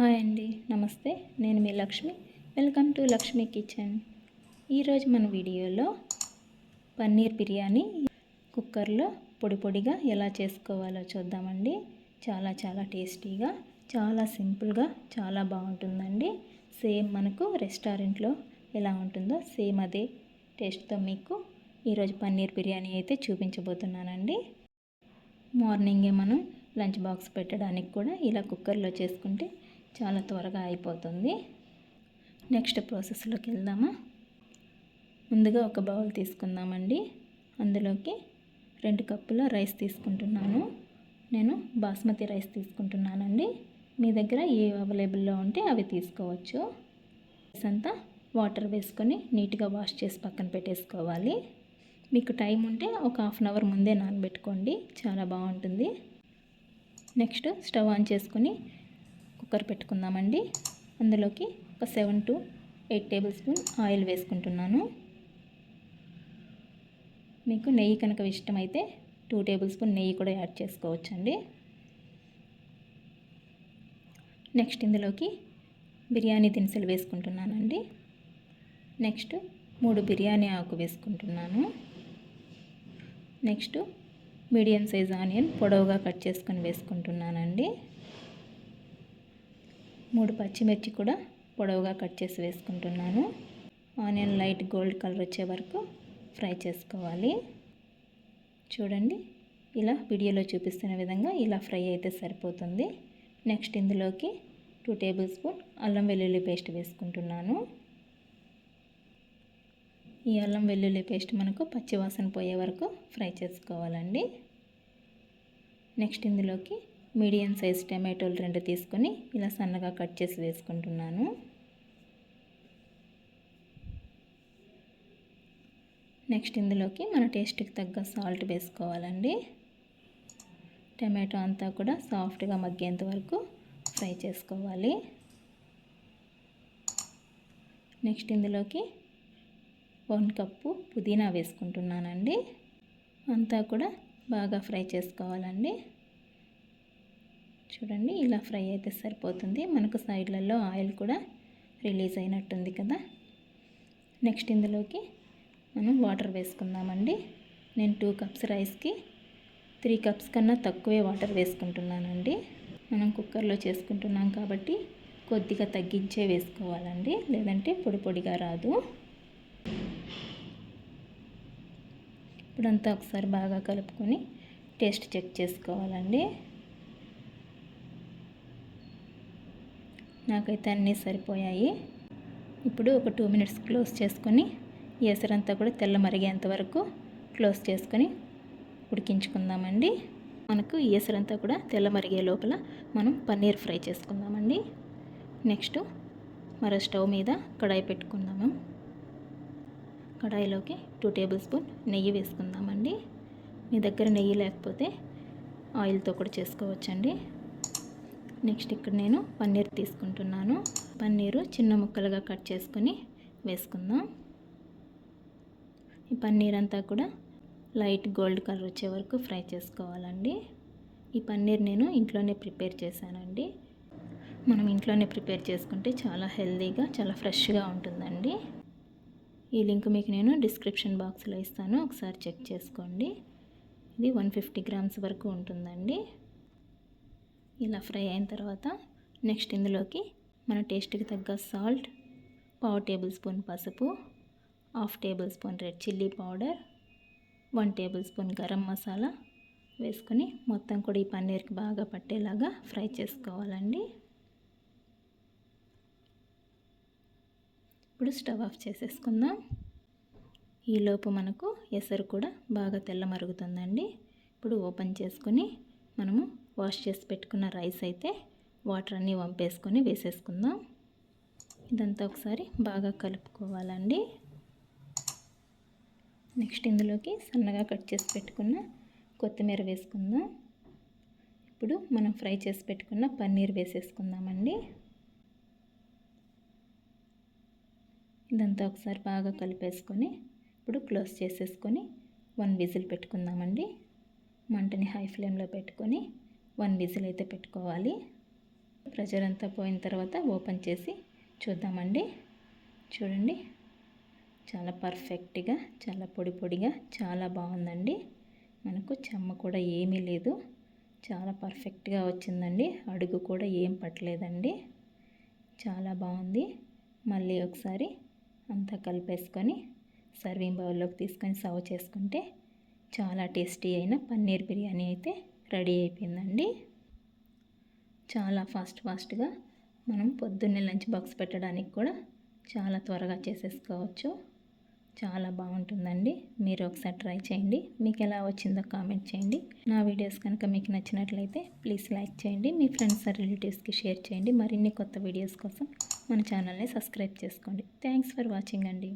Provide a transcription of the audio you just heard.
Hi అండి నమస్తే. నేను మీ Lakshmi. Welcome to Lakshmi kitchen. ఈరోజు మన వీడియోలో పన్నీర్ బిర్యానీ కుక్కర్లో పొడి పొడిగా ఎలా చేసుకోవాలో చూద్దామండి. చాలా చాలా టేస్టీగా చాలా సింపుల్గా చాలా బాగుంటుందండి. సేమ్ మనకు రెస్టారెంట్లో ఎలా ఉంటుందో సేమ్ అదే టేస్ట్తో మీకు ఈరోజు పన్నీర్ బిర్యానీ అయితే చూపించబోతున్నానండి. మార్నింగే మనం లంచ్ బాక్స్ పెట్టడానికి కూడా ఇలా కుక్కర్లో చేసుకుంటే చాలా త్వరగా అయిపోతుంది. నెక్స్ట్ ప్రాసెస్లోకి వెళ్దామా? ముందుగా ఒక బౌల్ తీసుకుందామండి. అందులోకి రెండు కప్పుల రైస్ తీసుకుంటున్నాను. నేను బాస్మతి రైస్ తీసుకుంటున్నానండి. మీ దగ్గర ఏ అవైలబుల్లో ఉంటే అవి తీసుకోవచ్చు. రైస్ అంతా వాటర్ వేసుకొని నీట్గా వాష్ చేసి పక్కన పెట్టేసుకోవాలి. మీకు టైం ఉంటే ఒక హాఫ్ అన్ అవర్ ముందే నానబెట్టుకోండి. చాలా బాగుంటుంది. నెక్స్ట్ స్టవ్ ఆన్ చేసుకొని కుక్కర్ పెట్టుకుందామండి. అందులోకి ఒక seven to eight table spoon oil వేసుకుంటున్నాను. మీకు నెయ్యి కనుక ఇష్టమైతే టూ టేబుల్ స్పూన్ నెయ్యి కూడా యాడ్ చేసుకోవచ్చండి. నెక్స్ట్ ఇందులోకి బిర్యానీ దినుసులు వేసుకుంటున్నానండి. నెక్స్ట్ మూడు బిర్యానీ ఆకు వేసుకుంటున్నాను. నెక్స్ట్ మీడియం సైజ్ ఆనియన్ పొడవుగా కట్ చేసుకొని వేసుకుంటున్నానండి. మూడు పచ్చిమిర్చి కూడా పొడవుగా కట్ చేసి వేసుకుంటున్నాను. ఆనియన్ లైట్ గోల్డ్ కలర్ వచ్చే వరకు ఫ్రై చేసుకోవాలి. చూడండి ఇలా వీడియోలో చూపిస్తున్న విధంగా ఇలా ఫ్రై అయితే సరిపోతుంది. నెక్స్ట్ ఇందులోకి టూ టేబుల్ స్పూన్ అల్లం వెల్లుల్లి పేస్ట్ వేసుకుంటున్నాను. ఈ అల్లం వెల్లుల్లి పేస్ట్ మనకు పచ్చివాసన పోయే వరకు ఫ్రై చేసుకోవాలండి. నెక్స్ట్ ఇందులోకి మీడియం సైజ్ టమాటోలు రెండు తీసుకొని ఇలా సన్నగా కట్ చేసి వేసుకుంటున్నాను. నెక్స్ట్ ఇందులోకి మన టేస్ట్కి తగ్గ సాల్ట్ వేసుకోవాలండి. టమాటో అంతా కూడా సాఫ్ట్గా మగ్గేంత వరకు ఫ్రై చేసుకోవాలి. నెక్స్ట్ ఇందులోకి వన్ కప్పు పుదీనా వేసుకుంటున్నానండి. అంతా కూడా బాగా ఫ్రై చేసుకోవాలండి. చూడండి ఇలా ఫ్రై అయితే సరిపోతుంది. మనకు సైడ్లలో ఆయిల్ కూడా రిలీజ్ అయినట్టుంది కదా. నెక్స్ట్ ఇందులోకి మనం వాటర్ వేసుకుందామండి. నేను టూ కప్స్ రైస్కి త్రీ కప్స్ కన్నా తక్కువే వాటర్ వేసుకుంటున్నానండి. మనం కుక్కర్లో చేసుకుంటున్నాం కాబట్టి కొద్దిగా తగ్గించే వేసుకోవాలండి. లేదంటే పొడి పొడిగా రాదు. ఇప్పుడంతా ఒకసారి బాగా కలుపుకొని టేస్ట్ చెక్ చేసుకోవాలండి. నాకైతే అన్నీ సరిపోయాయి. ఇప్పుడు ఒక టూ మినిట్స్ క్లోజ్ చేసుకొని ఎసరంతా కూడా తెల్ల మరిగేంత వరకు క్లోజ్ చేసుకొని ఉడికించుకుందామండి. మనకు ఎసరంతా కూడా తెల్ల మరిగే లోపల మనం పన్నీర్ ఫ్రై చేసుకుందామండి. నెక్స్ట్ మరో స్టవ్ మీద కడాయి పెట్టుకుందాము. కడాయిలోకి టూ టేబుల్ స్పూన్ నెయ్యి వేసుకుందామండి. మీ దగ్గర నెయ్యి లేకపోతే ఆయిల్తో కూడా చేసుకోవచ్చండి. నెక్స్ట్ ఇక్కడ నేను పన్నీర్ తీసుకుంటున్నాను. పన్నీరు చిన్న ముక్కలుగా కట్ చేసుకొని వేసుకుందాం. ఈ పన్నీర్ అంతా కూడా లైట్ గోల్డ్ కలర్ వచ్చే వరకు ఫ్రై చేసుకోవాలండి. ఈ పన్నీర్ నేను ఇంట్లోనే ప్రిపేర్ చేశానండి. మనం ఇంట్లోనే ప్రిపేర్ చేసుకుంటే చాలా హెల్తీగా చాలా ఫ్రెష్గా ఉంటుందండి. ఈ లింక్ మీకు నేను డిస్క్రిప్షన్ బాక్స్లో ఇస్తాను. ఒకసారి చెక్ చేసుకోండి. ఇది వన్ ఫిఫ్టీ గ్రామ్స్ వరకు ఉంటుందండి. ఇలా ఫ్రై అయిన తర్వాత నెక్స్ట్ ఇందులోకి మన టేస్ట్కి తగ్గ సాల్ట్ పావు టేబుల్ స్పూన్ పసుపు half table spoon red chilli powder one table spoon garam masala వేసుకొని మొత్తం కూడా ఈ పన్నీర్కి బాగా పట్టేలాగా ఫ్రై చేసుకోవాలండి. ఇప్పుడు స్టవ్ ఆఫ్ చేసేసుకుందాం. ఈలోపు మనకు ఎసరు కూడా బాగా తెల్ల మరుగుతుందండి ఇప్పుడు ఓపెన్ చేసుకొని మనము వాష్ చేసి పెట్టుకున్న రైస్ అయితే వాటర్ అన్నీ వంపేసుకొని వేసేసుకుందాం. ఇదంతా ఒకసారి బాగా కలుపుకోవాలండి. నెక్స్ట్ ఇందులోకి సన్నగా కట్ చేసి పెట్టుకున్న కొత్తిమీర వేసుకుందాం. ఇప్పుడు మనం ఫ్రై చేసి పెట్టుకున్న పన్నీర్ వేసేసుకుందామండి. ఇదంతా ఒకసారి బాగా కలిపేసుకొని ఇప్పుడు క్లోజ్ చేసేసుకొని వన్ విజిల్ పెట్టుకుందామండి. మంటని హై ఫ్లేమ్లో పెట్టుకొని వన్ విజిల్ అయితే పెట్టుకోవాలి. ప్రెషర్ అంతా పోయిన తర్వాత ఓపెన్ చేసి చూద్దామండి. చూడండి. చాలా పర్ఫెక్ట్గా చాలా పొడి పొడిగా చాలా బాగుందండి. మనకు చెమ్మ కూడా ఏమీ లేదు. చాలా పర్ఫెక్ట్గా వచ్చిందండి. అడుగు కూడా ఏం పట్టలేదండి. చాలా బాగుంది. మళ్ళీ ఒకసారి అంతా కలిపేసుకొని సర్వింగ్ బౌల్లోకి తీసుకొని సర్వ్ చేసుకుంటే చాలా టేస్టీ అయిన పన్నీర్ బిర్యానీ అయితే రెడీ అయిపోయిందండి. చాలా ఫాస్ట్ ఫాస్ట్గా మనం పొద్దున్నే లంచ్ బాక్స్ పెట్టడానికి కూడా చాలా త్వరగా చేసేసుకోవచ్చు. చాలా బాగుంటుందండి. మీరు ఒకసారి ట్రై చేయండి. మీకు ఎలా వచ్చిందో కామెంట్ చేయండి. నా వీడియోస్ కనుక మీకు నచ్చినట్లయితే ప్లీజ్ లైక్ చేయండి. మీ ఫ్రెండ్స్ రిలేటివ్స్కి షేర్ చేయండి. మరిన్ని కొత్త వీడియోస్ కోసం మన ఛానల్ని సబ్స్క్రైబ్ చేసుకోండి. థ్యాంక్స్ ఫర్ వాచింగ్ అండి.